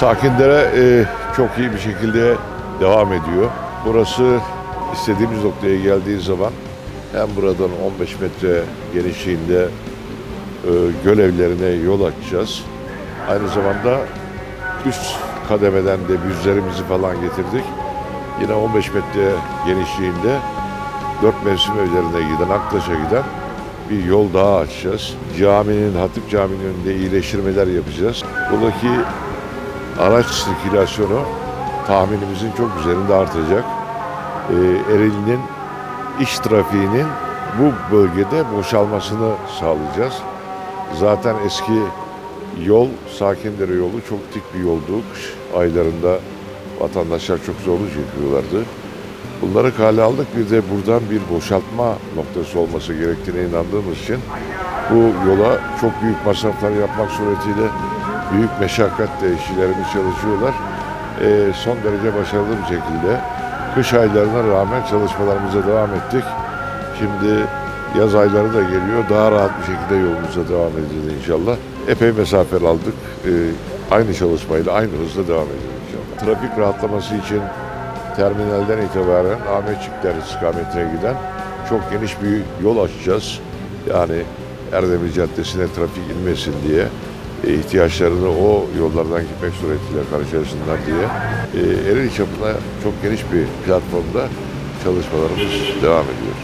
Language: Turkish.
Sakindere e, çok iyi bir şekilde devam ediyor. Burası istediğimiz noktaya geldiği zaman hem buradan 15 metre genişliğinde e, göl evlerine yol açacağız. Aynı zamanda üst kademeden de büzlerimizi falan getirdik. Yine 15 metre genişliğinde dört mevsim evlerine giden, Aktaş'a giden bir yol daha açacağız. Caminin, Hatip Camii'nin önünde iyileştirmeler yapacağız. Buradaki araç sirkülasyonu tahminimizin çok üzerinde artacak. Ee, Ereğli'nin iş trafiğinin bu bölgede boşalmasını sağlayacağız. Zaten eski yol, Sakindere yolu çok dik bir yoldu. Kış aylarında vatandaşlar çok zorluk çekiyorlardı. Bunları kale aldık. Bir de buradan bir boşaltma noktası olması gerektiğine inandığımız için bu yola çok büyük masraflar yapmak suretiyle büyük meşakkatle işçilerimiz çalışıyorlar. Ee, son derece başarılı bir şekilde kış aylarına rağmen çalışmalarımıza devam ettik. Şimdi yaz ayları da geliyor. Daha rahat bir şekilde yolumuza devam edeceğiz inşallah. Epey mesafe aldık. Ee, aynı çalışmayla aynı hızla devam edeceğiz inşallah. Trafik rahatlaması için terminalden itibaren Ahmetçikler istikametine giden çok geniş bir yol açacağız. Yani Erdemli Caddesi'ne trafik inmesin diye e, ihtiyaçlarını o yollardan gitmek suretiyle karşılasınlar diye e, Ereğli çapında çok geniş bir platformda çalışmalarımız devam ediyor.